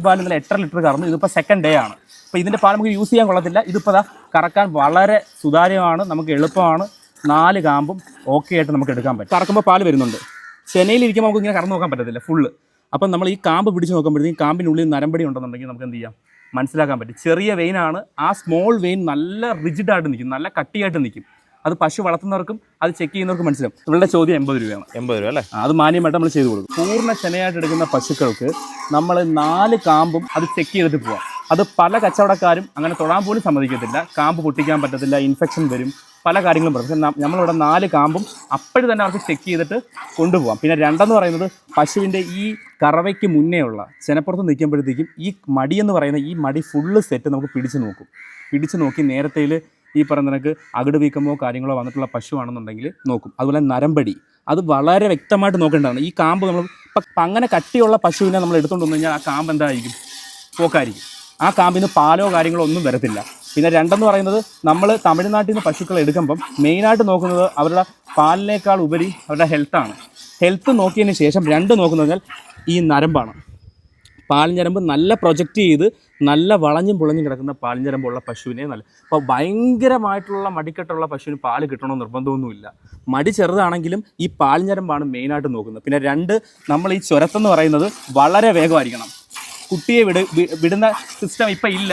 പാൽ ഇന്നലെ എട്ടര ലിറ്റർ കറന്നു ഇതിപ്പോൾ സെക്കൻഡ് ഡേ ആണ്. അപ്പോൾ ഇതിന്റെ പാൽ നമുക്ക് യൂസ് ചെയ്യാൻ കൊള്ളത്തില്ല. ഇതിപ്പോൾ ദാ കറക്കാൻ വളരെ സുതാര്യമാണ്. നമുക്ക് എളുപ്പമാണ്. നാല് കാമ്പും ഓക്കെ ആയിട്ട് നമുക്ക് എടുക്കാൻ പറ്റും. കറക്കുമ്പോൾ പാൽ വരുന്നുണ്ട്. ചെനയിലിരിക്കുമ്പോൾ നമുക്ക് ഇങ്ങനെ കറന്നു നോക്കാൻ പറ്റത്തില്ല ഫുള്ള് അപ്പം നമ്മൾ ഈ കാമ്പ് പിടിച്ച് നോക്കുമ്പോഴത്തേക്കും കാമ്പിനുള്ളിൽ നരമ്പടി ഉണ്ടെന്നുണ്ടെങ്കിൽ നമുക്ക് എന്ത് ചെയ്യാം? മനസ്സിലാക്കാൻ പറ്റും. ചെറിയ വെയിനാണ് ആ സ്മോൾ വെയിൻ നല്ല റിജിഡായിട്ട് നിൽക്കും. നല്ല കട്ടിയായിട്ട് നിൽക്കും. അത് പശു വളർത്തുന്നവർക്കും അത് ചെക്ക് ചെയ്യുന്നവർക്കും മനസ്സിലാവും. ഇവരുടെ ചോദ്യം എൺപത് രൂപയാണ്. എൺപത് രൂപ അല്ലേ? അത് മാന്യമായിട്ട് നമ്മൾ ചെയ്തു കൊടുക്കും. പൂർണ ചെനയായിട്ട് എടുക്കുന്ന പശുക്കൾക്ക് നമ്മൾ നാല് കാമ്പും അത് ചെക്ക് ചെയ്തിട്ട് പോവാം. അത് പല കച്ചവടക്കാരും അങ്ങനെ തൊടാൻ പോലും സമ്മതിക്കത്തില്ല. കാമ്പ് പൊട്ടിക്കാൻ പറ്റത്തില്ല ഇൻഫെക്ഷൻ വരും പല കാര്യങ്ങളും പറയും പക്ഷേ നമ്മളിവിടെ നാല് കാമ്പും അപ്പോഴും തന്നെ അവർക്ക് ചെക്ക് ചെയ്തിട്ട് കൊണ്ടുപോകാം പിന്നെ രണ്ടെന്ന് പറയുന്നത് പശുവിന്റെ ഈ കറവയ്ക്ക് മുന്നേ ഉള്ള ചെനപ്പുറത്ത് നിൽക്കുമ്പോഴത്തേക്കും ഈ മടി എന്ന് പറയുന്ന ഈ മടി ഫുള്ള് സെറ്റ് നമുക്ക് പിടിച്ചു നോക്കും. പിടിച്ചു നോക്കി നേരത്തേൽ ഈ പറയുന്ന നിനക്ക് അകിട് വീക്കമോ കാര്യങ്ങളോ വന്നിട്ടുള്ള പശുവാണെന്നുണ്ടെങ്കിൽ നോക്കും. അതുപോലെ നരമ്പടി. അത് വളരെ വ്യക്തമായിട്ട് നോക്കേണ്ടതാണ്. ഈ കാമ്പ് നമ്മൾ ഇപ്പം അങ്ങനെ കട്ടിയുള്ള പശുവിനെ നമ്മൾ എടുത്തുകൊണ്ട് വന്നു കഴിഞ്ഞാൽ ആ കാമ്പ് എന്തായിരിക്കും? പോക്കായിരിക്കും. ആ കാമ്പിന് പാലോ കാര്യങ്ങളോ ഒന്നും വരത്തില്ല. പിന്നെ രണ്ടെന്ന് പറയുന്നത് നമ്മൾ തമിഴ്നാട്ടിൽ നിന്ന് പശുക്കളെ എടുക്കുമ്പം മെയിനായിട്ട് നോക്കുന്നത് അവരുടെ പാലിനേക്കാൾ ഉപരി അവരുടെ ഹെൽത്താണ് ഹെൽത്ത് നോക്കിയതിന് ശേഷം രണ്ട് നോക്കുന്നത് ഈ നരമ്പാണ്. പാൽഞ്ഞരമ്പ് നല്ല പ്രൊജക്റ്റ് ചെയ്ത് നല്ല വളഞ്ഞും പുളഞ്ഞും കിടക്കുന്ന പാലിഞ്ഞരമ്പുള്ള പശുവിനെ നല്ല അപ്പോൾ ഭയങ്കരമായിട്ടുള്ള മടിക്കെട്ടുള്ള പശുവിന് പാൽ കിട്ടണമെന്ന് നിർബന്ധമൊന്നുമില്ല. മടി ചെറുതാണെങ്കിലും ഈ പാലിഞ്ഞരമ്പാണ് മെയിനായിട്ട് നോക്കുന്നത്. പിന്നെ രണ്ട് നമ്മൾ ഈ ചുരത്തെന്ന് പറയുന്നത് വളരെ വേഗമായിരിക്കണം. കുട്ടിയെ വിട് വിടുന്ന സിസ്റ്റം ഇപ്പം ഇല്ല.